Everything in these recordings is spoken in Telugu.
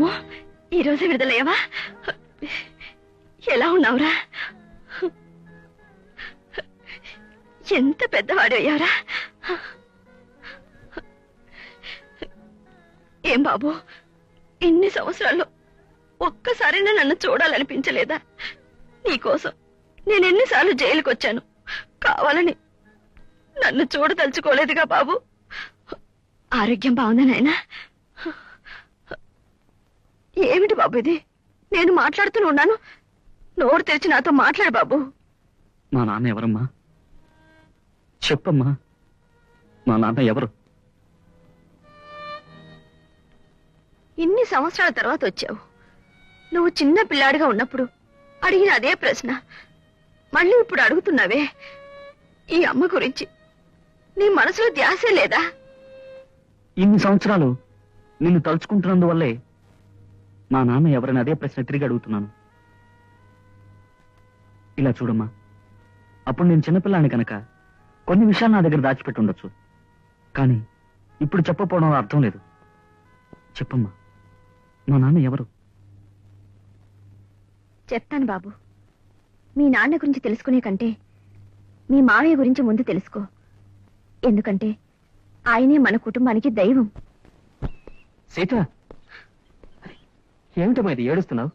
రాము ఈ రోజు విడుదలయ్యావా? ఎలా ఉన్నావురా? ఎంత పెద్దవాడు అయ్యారా ఏం బాబు ఇన్ని సంవత్సరాల్లో ఒక్కసారైనా నన్ను చూడాలనిపించలేదా? నీకోసం నేను ఎన్నిసార్లు జైలుకి వచ్చాను కావాలని నన్ను చూడదలుచుకోలేదుగా బాబు. ఆరోగ్యం బాగుందా నాయనా? ఏమిటి బాబు ఇది? నేను మాట్లాడుతూనే ఉన్నాను. నోరు తెరిచి నాతో మాట్లాడు బాబు. మా నాన్న ఎవరమ్మా? చెప్పమ్మా. మా నాన్న ఎవరు? ఇన్ని సంవత్సరాల తర్వాత వచ్చావు. నువ్వు చిన్న పిల్లాడిగా ఉన్నప్పుడు అడిగిన అదే ప్రశ్న. మళ్ళీ ఇప్పుడు అడుగుతున్నావే ఈ అమ్మ గురించి. నీ మనసులో ధ్యాసే లేదా? ఇన్ని సంవత్సరాలు నిన్ను తలుచుకుంటున్నందువల్లే మా నాన్న ఎవరని అదే ప్రశ్న తిరిగి అడుగుతున్నాను. ఇలా చూడమ్మా. అప్పుడు నేను చిన్నపిల్లాన్ని కనుక కొన్ని విషయాలు నా దగ్గర దాచిపెట్టి ఉండొచ్చు. కానీ ఇప్పుడు చెప్పకపోవడం అర్థం లేదు. చెప్పమ్మా. మా నాన్న ఎవరు? చెప్తాను బాబు. మీ నాన్న గురించి తెలుసుకునే కంటే మీ మావయ్య గురించి ముందు తెలుసుకో. ఎందుకంటే ఆయనే మన కుటుంబానికి దైవం. సీత! ఏమిటమ్మా ఇది? ఏడుస్తున్నావు?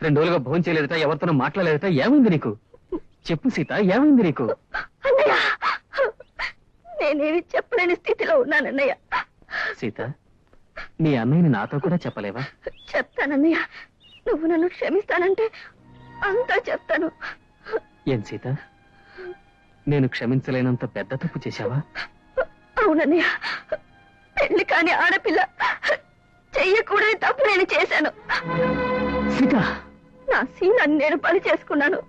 రెండు రోజులుగా భోజనం చేయలేదట ఎవరితోనో మాట్లాడలేదట ఏమైంది నీకు? చెప్పు సీత ఏమైంది నీకు? అన్నయ్య! నేనేమి చెప్పలేని స్థితిలో ఉన్నానన్నయ్య. సీత నీ అన్నయ్యని నాతో కూడా చెప్పలేవా? చెప్తానన్నయ్య. నువ్వు నన్ను క్షమిస్తానంటే అంతా చెప్తాను. ఏం సీత? నేను క్షమించలేనంత పెద్ద తప్పు చేశావా? అవునన్నయ్య. పెళ్ళి కాని ఆడపిల్ల చెయ్యకూడని తప్పు నేను చేశాను. సీత. నా సీనాన్ని నేను పని చేసుకున్నాను.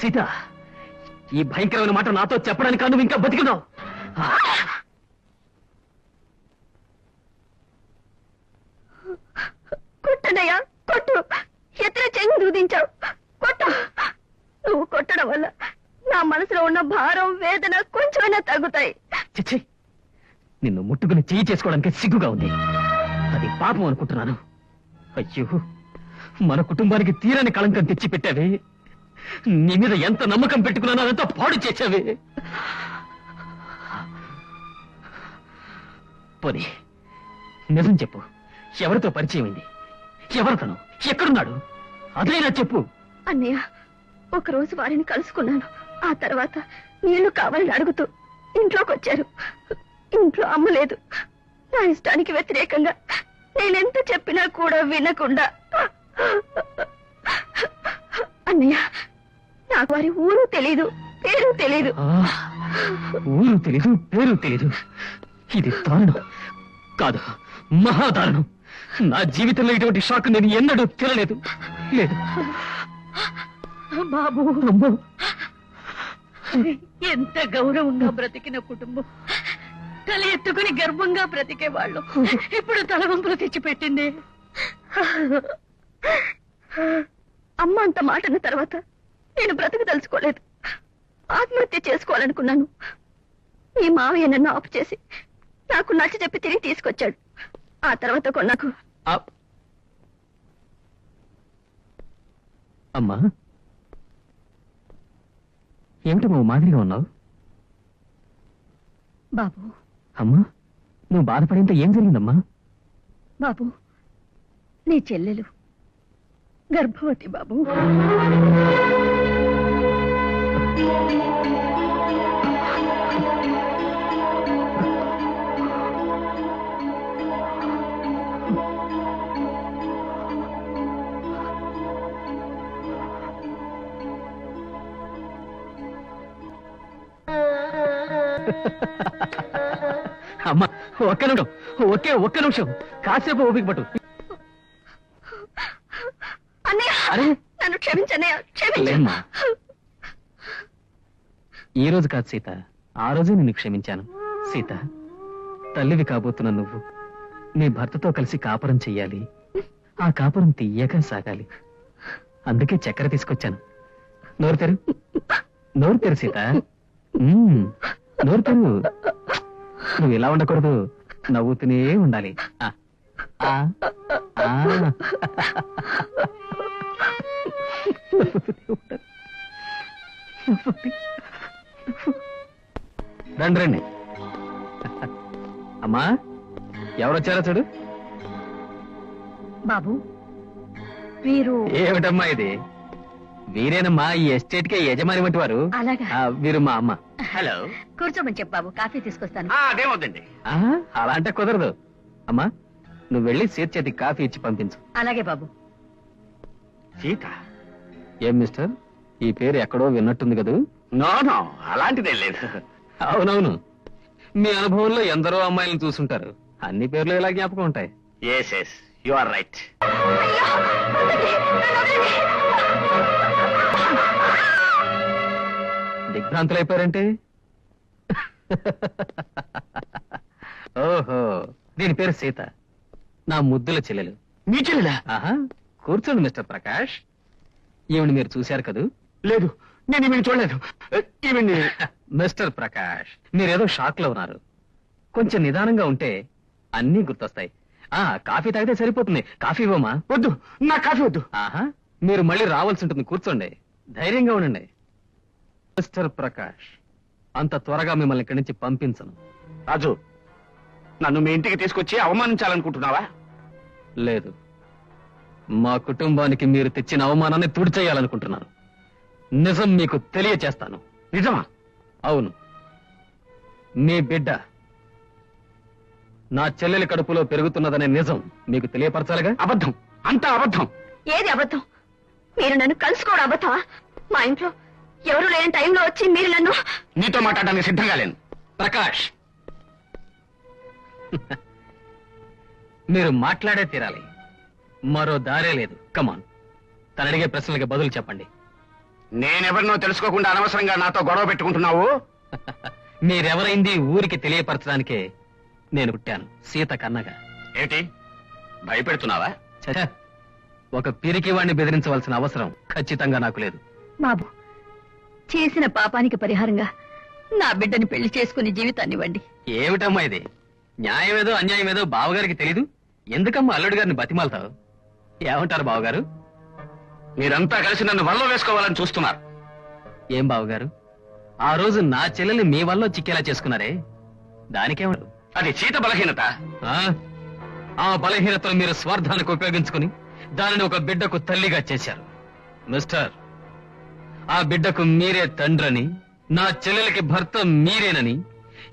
సీత ఈ భయంకరమైన మాట నాతో చెప్పడానికి నువ్వు ఇంకా బతికున్నావు కొట్టనయ్యా కొట్టు. ఎత్తున చెయ్యి దూదించావు. కొట్టు. నువ్వు కొట్టడం వల్ల నా మనసులో ఉన్న భారం వేదన కొంచెమైనా తగ్గుతాయి. చిచ్చి. నిన్ను ముట్టుకుని చేయి చేసుకోవడానికి సిగ్గుగా ఉంది. అది పాపం అనుకుంటున్నాను. అయ్యో మన కుటుంబానికి తీరని కళంకం తెచ్చి పెట్టావే నీ మీద ఎంత నమ్మకం పెట్టుకున్నానో అదంతా పాడు చేశావే. పోనీ నిజం చెప్పు. ఎవరితో పరిచయం అయింది? ఎవరితను? ఎక్కడున్నాడు? అదైనా చెప్పు. అన్నయ్య ఒకరోజు వారిని కలుసుకున్నాను. ఆ తర్వాత నీళ్ళు కావాలని అడుగుతూ ఇంట్లోకి వచ్చారు ఇంట్లో అమ్మ లేదు నా ఇష్టానికి వ్యతిరేకంగా నేనెంత చెప్పినా కూడా వినకుండా. అన్నయ్య నాకు వారి ఊరు తెలీదు పేరు తెలీదు. ఊరు తెలీదు పేరు తెలీదు. ఇది దారుణం. కాదు మహాదారుణం. నా జీవితంలో ఇటువంటి షాక్ నేను ఎన్నడూ తినలేదు. లేదు. బాబు ఎంత గౌరవంగా బ్రతికిన కుటుంబం. తల ఎత్తుకుని గర్భంగా బ్రతికే వాళ్ళు ఇప్పుడు తలవంపులు తెచ్చిపెట్టింది. అమ్మ అంత మాట అన్న తర్వాత నేను బ్రతుకు తలుచుకోలేదు. ఆత్మహత్య చేసుకోవాలనుకున్నాను. ఈ మావయ్య నన్ను ఆపు చేసి నాకు నచ్చ చెప్పి తిరిగి తీసుకొచ్చాడు. ఆ తర్వాత కొన్నాకు. అమ్మా. ఏమిటమ్మా మాదిరిగా ఉన్నావు? బాబు. అమ్మా నువ్వు బాధపడేంత ఏం జరిగిందమ్మా? బాబు నీ చెల్లెలు గర్భవతి బాబు. అమ్మా ఒక్క నిమిషం ఒకే ఒక్క నిమిషం. కాసేపు ఓపిక పట్టు. అన్నయ్య అరే. నన్ను క్షమించన్నయ్య క్షమించు. లేమ్మా. ఈ రోజు కాదు సీత ఆ రోజే నిన్ను క్షమించాను. సీత తల్లివి కాబోతున్న నువ్వు. నీ భర్తతో కలిసి కాపురం చెయ్యాలి. ఆ కాపురం తీయగా సాగాలి. అందుకే చక్కెర తీసుకొచ్చాను. నోరు తెరు. నోరు తెరు సీత. మ్మ్. నోరు తెరు. నువ్వు ఇలా ఉండకూడదు నవ్వుతూనే ఉండాలి. రండి రండి. అమ్మా ఎవరొచ్చారో చూడు. బాబు వీరు ఏమిటమ్మా ఇది? వీరేనమ్మా ఈ ఎస్టేట్ కే యజమాని వంటి వారు అలాగా. ఆ, వీరు మా అమ్మ. హలో. కూర్చోమని చెప్పు బాబు కాఫీ తీసుకొస్తాను. అదేమవుతుంది ఆ, అలా అంటే కుదరదు. అమ్మా నువ్వు వెళ్ళి సీత చేతికి కాఫీ ఇచ్చి పంపించు. అలాగే బాబు. సీత? ఏం మిస్టర్? ఈ పేరు ఎక్కడో విన్నట్టుంది కదూ? నో నో అలాంటిదే లేదు. అవునవును. మీ అనుభవంలో ఎందరో అమ్మాయిలను చూసుంటారు. అన్ని పేర్లు ఇలా జ్ఞాపకం ఉంటాయి? Yes yes you are right దిగ్భ్రాంతులైపోయారంటే? ఓహో దీని పేరు సీత. నా ముద్దుల చెల్లెలు. మీ చెల్లెలా? ఆహా కూర్చోండి మిస్టర్ ప్రకాష్. ఈవిని మీరు చూశారు కదూ? లేదు నేను ఈమెను చూడలేదు. ఈమెని మిస్టర్ ప్రకాష్ మీరేదో షాక్లో ఉన్నారు. కొంచెం నిదానంగా ఉంటే అన్నీ గుర్తొస్తాయి. ఆ కాఫీ తాగితే సరిపోతుంది. కాఫీ ఇవ్వమా వద్దు నా కాఫీ వద్దు. ఆహా మీరు మళ్ళీ రావాల్సి ఉంటుంది. కూర్చోండి. ధైర్యంగా ఉండండి. మిస్టర్ ప్రకాష్ అంత త్వరగా మిమ్మల్ని ఇక్కడి నుంచి పంపించను. రాజు నన్ను మీ ఇంటికి తీసుకొచ్చి అవమానించాలనుకుంటున్నావా? లేదు. మా కుటుంబానికి మీరు తెచ్చిన అవమానాన్ని తుడిచేయాలనుకుంటున్నాను. నిజం మీకు తెలియచేస్తాను. నిజమా? అవును. మీ బిడ్డ నా చెల్లెలి కడుపులో పెరుగుతున్నదనే నిజం మీకు తెలియపరచాలిగా? అబద్ధం. అంతా అబద్ధం. ఏది అబద్ధం? మీరు నన్ను కలుసుకోవడం అబద్ధమా? మా ఇంట్లో ఎవరు లేని టైంలో వచ్చి మీరు నన్ను నీతో మాట్లాడడానికి సిద్ధంగా లేను. ప్రకాష్. మీరు మాట్లాడే తీరాలి. మరో దారే లేదు. కమాన్ తను అడిగే ప్రశ్నలకి బదులు చెప్పండి. నేనెవరినో తెలుసుకోకుండా అనవసరంగా నాతో గొడవ పెట్టుకుంటున్నావు? మీరెవరైంది ఊరికి తెలియపరచడానికే నేను పుట్టాను. సీత కన్నగా. ఏంటి భయపెడుతున్నావా! ఒక పిరికి వాణ్ణి బెదిరించవలసిన అవసరం ఖచ్చితంగా నాకు లేదు. బాబు చేసిన పాపానికి పరిహారంగా నా బిడ్డని పెళ్ళి చేసుకుని జీవితాన్ని ఇవ్వండి. ఏమిటమ్మా ఇది? న్యాయమేదో అన్యాయమేదో బావగారికి తెలీదు? ఎందుకమ్మా అల్లుడు గారిని బతిమాలతావు? ఏమంటారు బావగారు? మీరంతా కలిసి నన్ను వల్ల వేసుకోవాలని చూస్తున్నారు. ఏం బావగారు? ఆ రోజు నా చెల్లెల్ని మీ వల్ల చిక్కేలా చేసుకున్నారే? దానికేమడు అది చీత బలహీనత. ఆ? ఆ బలహీనతను మీరు స్వార్థానికి ఉపయోగించుకుని దానిని ఒక బిడ్డకు తల్లిగా చేశారు. మిస్టర్ ఆ బిడ్డకు మీరే తండ్రని నా చెల్లెలకి భర్త మీరేనని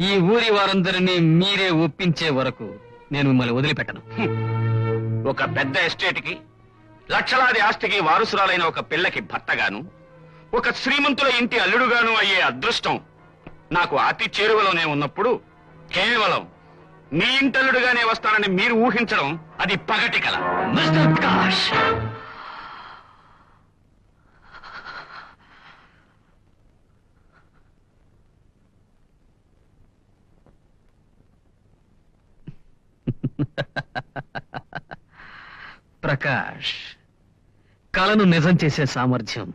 ఈ ఊరి వారందరినీ మీరే ఒప్పించే వరకు నేను మిమ్మల్ని వదిలిపెట్టను. ఒక పెద్ద ఎస్టేట్కి లక్షలాది ఆస్తికి వారసురాలైన ఒక పిల్లకి భర్తగాను ఒక శ్రీమంతుల ఇంటి అల్లుడుగాను అయ్యే అదృష్టం నాకు అతి చేరువలోనే ఉన్నప్పుడు కేవలం మీ ఇంటల్లుడుగానే వస్తానని మీరు ఊహించడం అది పగటి కల. మిస్టర్ ప్రకాష్ కలను నిజం చేసే సామర్థ్యం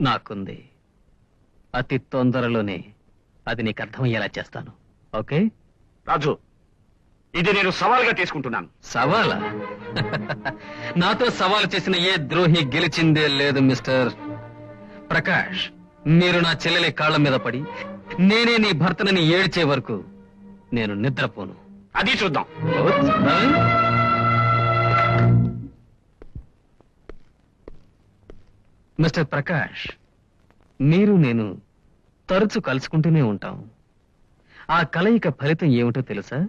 నాకుంది. అతి తొందరలోనే అది నీకు అర్థమయ్యేలా చేస్తాను. ఓకే? రాజు ఇది నేను సవాల్గా తీసుకుంటున్నాను. సవాలా? నాతో సవాలు చేసిన ఏ ద్రోహి గెలిచిందే లేదు మిస్టర్. ప్రకాష్ మీరు నా చెల్లెలి కాళ్ళ మీద పడి నేనే నీ భర్తనని ఏడ్చే వరకు నేను నిద్రపోను. అది చూద్దాం. మిస్టర్ ప్రకాష్ మీరు నేను తరచు కలుసుకుంటూనే ఉంటాం. ఆ కలయిక ఫలితం ఏమిటో తెలుసా?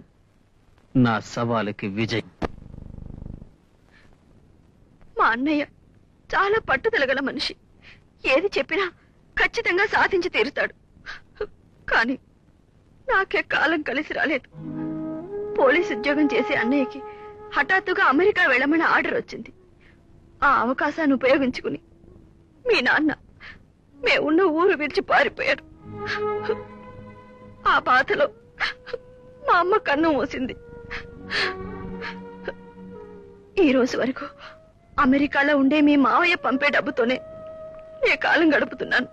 నా సవాలుకి విజయ్. మా అన్నయ్య చాలా పట్టుదల గల మనిషి. ఏది చెప్పినా ఖచ్చితంగా సాధించి తీరుతాడు. కానీ నాకే కాలం కలిసి రాలేదు. పోలీస్ ఉద్యోగం చేసే అన్నయ్యకి హఠాత్తుగా అమెరికా వెళ్ళమని ఆర్డర్ వచ్చింది. ఆ అవకాశాన్ని ఉపయోగించుకుని మీ నాన్న మేమున్న ఉన్న ఊరు విడిచి పారిపోయారు. ఆ బాధలో మా అమ్మ కన్ను మూసింది. ఈ రోజు వరకు అమెరికాలో ఉండే మీ మావయ్య పంపే డబ్బుతోనే నే కాలం గడుపుతున్నాను.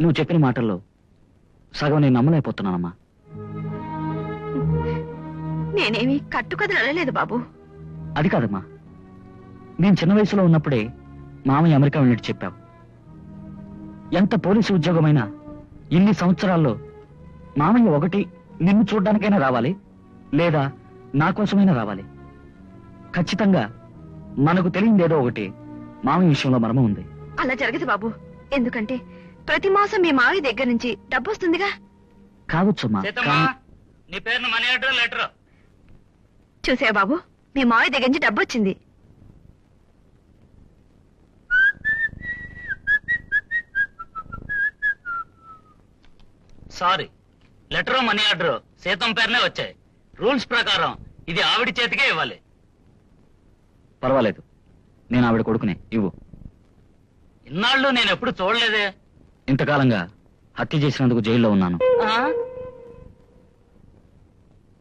నువ్వు చెప్పిన మాటల్లో సగం నేను నమ్మలేకపోతున్నానమ్మా. నేనేమి కట్టుకథలు అడలేదు బాబు. అది కాదమ్మా. నేను చిన్న వయసులో ఉన్నప్పుడే మామయ్య అమెరికా వెళ్ళినట్టు చెప్పావు. ఎంత పోలీసు ఉద్యోగమైనా ఇన్ని సంవత్సరాల్లో మామయ్య ఒకటి నిన్ను చూడ్డానికైనా రావాలి లేదా నా కోసమైనా రావాలి. ఖచ్చితంగా మనకు తెలియదేదో ఒకటి మామయ్య విషయంలో మర్మం ఉంది. అలా జరగదు బాబు. ఎందుకంటే ప్రతి మాసం మీ మావి దగ్గర నుంచి డబ్బు వస్తుందిగా. కావచ్చమ్మా. నీ పేరున మనీ ఆర్డర్ లెటర్. చూసా బాబు? మీ మావి దగ్గర నుంచి డబ్బు వచ్చింది సారీ. లెటర్ మనీ ఆర్డర్ సీతం పేరునే వచ్చాయి. రూల్స్ ప్రకారం ఇది ఆవిడ చేతికే ఇవ్వాలి. పర్వాలేదు. నేను ఆవిడ కొడుకునే. ఇవ్వు. ఇన్నాళ్ళు నేను ఎప్పుడు చూడలేదే. ఇంతకాలంగా హత్య చేసినందుకు జైల్లో ఉన్నాను. ఆ?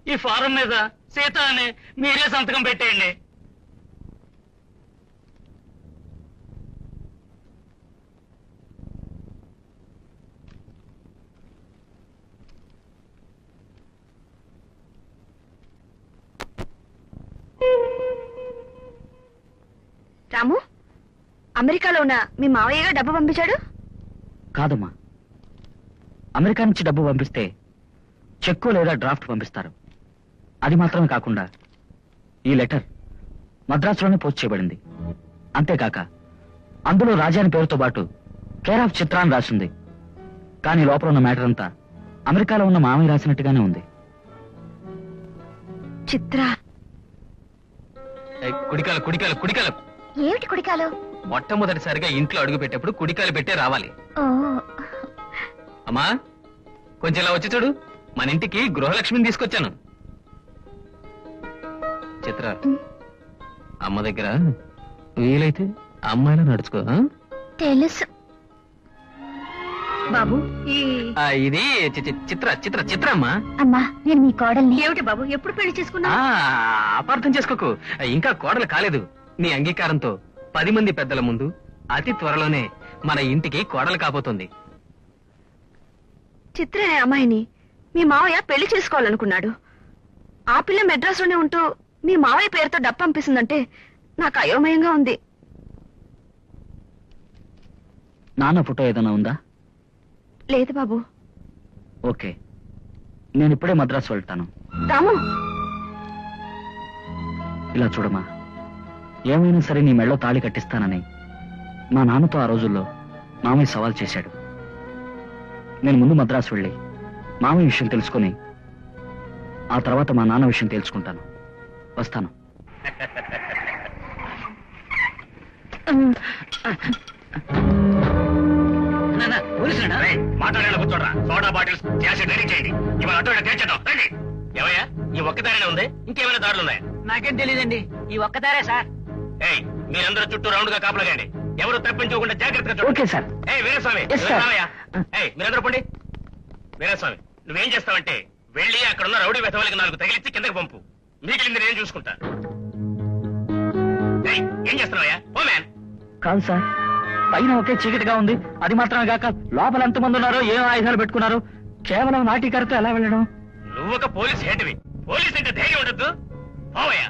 ఈ ఫారం మీద సీత అని మీరే సంతకం పెట్టేయండి. రాము అమెరికాలో ఉన్న మీ మావయ్యగా డబ్బు పంపించాడు? కాదమ్మా. అమెరికా నుంచి డబ్బు పంపిస్తే చెక్కు లేదా డ్రాఫ్ట్ పంపిస్తారు. అది మాత్రమే కాకుండా ఈ లెటర్ మద్రాసులోనే పోస్ట్ చేయబడింది. అంతేకాక అందులో రాజాని పేరుతో పాటు కేర్ ఆఫ్ చిత్ర అని రాసింది. కానీ లోపల ఉన్న మ్యాటర్ అంతా అమెరికాలో ఉన్న మామయ్య రాసినట్టుగానే ఉంది. చిత్ర. ఏయ్, కుడికాలు కుడికాలు కుడికాలు. ఏమిటి కుడికాలు? మొట్టమొదటిసారిగా ఇంట్లో అడుగు పెట్టేప్పుడు కుడికాలు పెట్టే రావాలి. అమ్మా కొంచెం ఇలా వచ్చి చూడు. మన ఇంటికి గృహలక్ష్మిని తీసుకొచ్చాను. చిత్ర అమ్మ దగ్గర వీలైతే అమ్మాయిలా నడుచుకో? తెలుసు. బాబు ఈ ఆ, ఇది చి- చి- చిత్ర చిత్ర చిత్ర అమ్మా అమ్మా నేను మీ కోడల్ని. ఏమిటి బాబు ఎప్పుడు పెళ్ళి చేసుకున్నా? ఆ, అపార్థం చేసుకోకు. ఇంకా కోడలు కాలేదు. నీ అంగీకారంతో పది మంది పెద్దల ముందు అతి త్వరలోనే మన ఇంటికి కోడలు కాబోతుంది. చిత్ర అనే అమ్మాయిని మీ మావయ్య పెళ్ళి చేసుకోవాలనుకున్నాడు. ఆ పిల్ల మెడ్రాస్లోనే ఉంటూ మీ మావయ్య పేరుతో డబ్బు పంపిస్తుందంటే నాకు అయోమయంగా ఉంది. నాన్న ఫోటో ఏదైనా ఉందా? లేదు బాబు. ఓకే. నేను ఇప్పుడే మద్రాసు వెళ్తాను. రాము. ఇలా చూడమా ఏమైనా సరే నీ మెళ్ళో తాళి కట్టిస్తానని మా నాన్నతో ఆ రోజుల్లో మామయ్య సవాల్ చేశాడు. నేను ముందు మద్రాసు వెళ్ళి మామయ్య విషయం తెలుసుకొని ఆ తర్వాత మా నాన్న విషయం తెలుసుకుంటాను. వస్తాను. రేయ్, మాట్లాడేలా కూర్చోడ్రా. సోడా బాటిల్స్ రెడీ చేయండి ఇవాళ అటు రండి. ఏమయ్యా? ఈ ఒక్క దారినే ఉంది? ఇంకేమైనా దారులు ఉన్నాయా? నాకేం తెలియదండి ఈ ఒక్కదారే సార్. ఏయ్ మీరందరూ చుట్టూ రౌండ్గా కాపలాగండి ఎవరు తప్పించుకోకుండా జాగ్రత్తగా ఓకే సార్. వీరస్వామి. రావయ్యా ఏయ్ మీరందరూ పండి. వీరస్వామి నువ్వేం చేస్తావంటే వెళ్ళి అక్కడ ఉన్న రౌడీ వెధవలకి నాలుగు తగిలిచ్చి కిందకి పంపు. మిగిలింది నేను చూసుకుంటా. ఏం చేస్తున్నావయ్యా? Oh man. కాదు సార్ పైన ఒకే చీకటిగా ఉంది. అది మాత్రమే కాక లోపల ఎంతమంది ఉన్నారో ఏం ఆయుధాలు పెట్టుకున్నారు కేవలం నాటికరతో ఎలా వెళ్ళడం? నువ్వు ఒక పోలీస్ హెడ్వి పోలీస్ అంటే ధైర్యం ఉండద్దు. పోవయ్యా.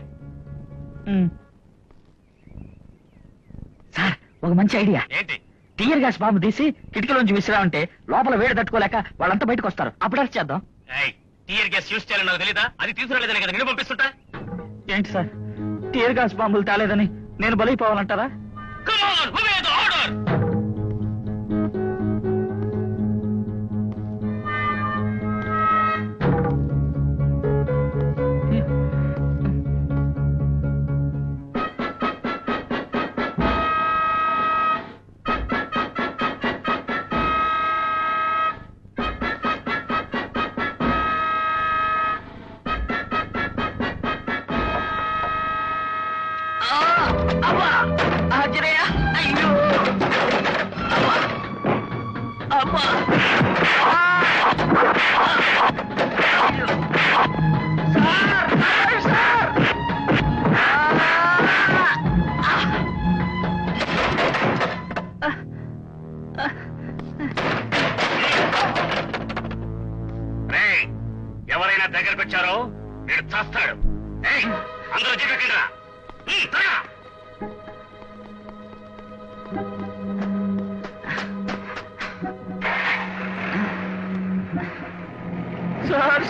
సార్ ఒక మంచి ఐడియా. ఏంటి? టీయర్ గ్యాస్ బాంబు తీసి కిటికీలోంచి విసిరామంటే లోపల వేడి తట్టుకోలేక వాళ్ళంతా బయటకు వస్తారు అప్పుడు అరెస్ట్ చేద్దాం. టీఆర్ గ్యాస్ యూస్ చేయాలని నాకు తెలీదా? అది తీసుకురాలేదని కదా నేను పంపిస్తుంటా? ఏంటి సార్? టీయర్ గ్యాస్ బాంబులు తాలేదని నేను బలైపోవాలంటారా? Come on, ఎవరైనా దగ్గరకు వచ్చారో వీడు చస్తాడు. ఏయ్, అందరూ జిగకిండ్రా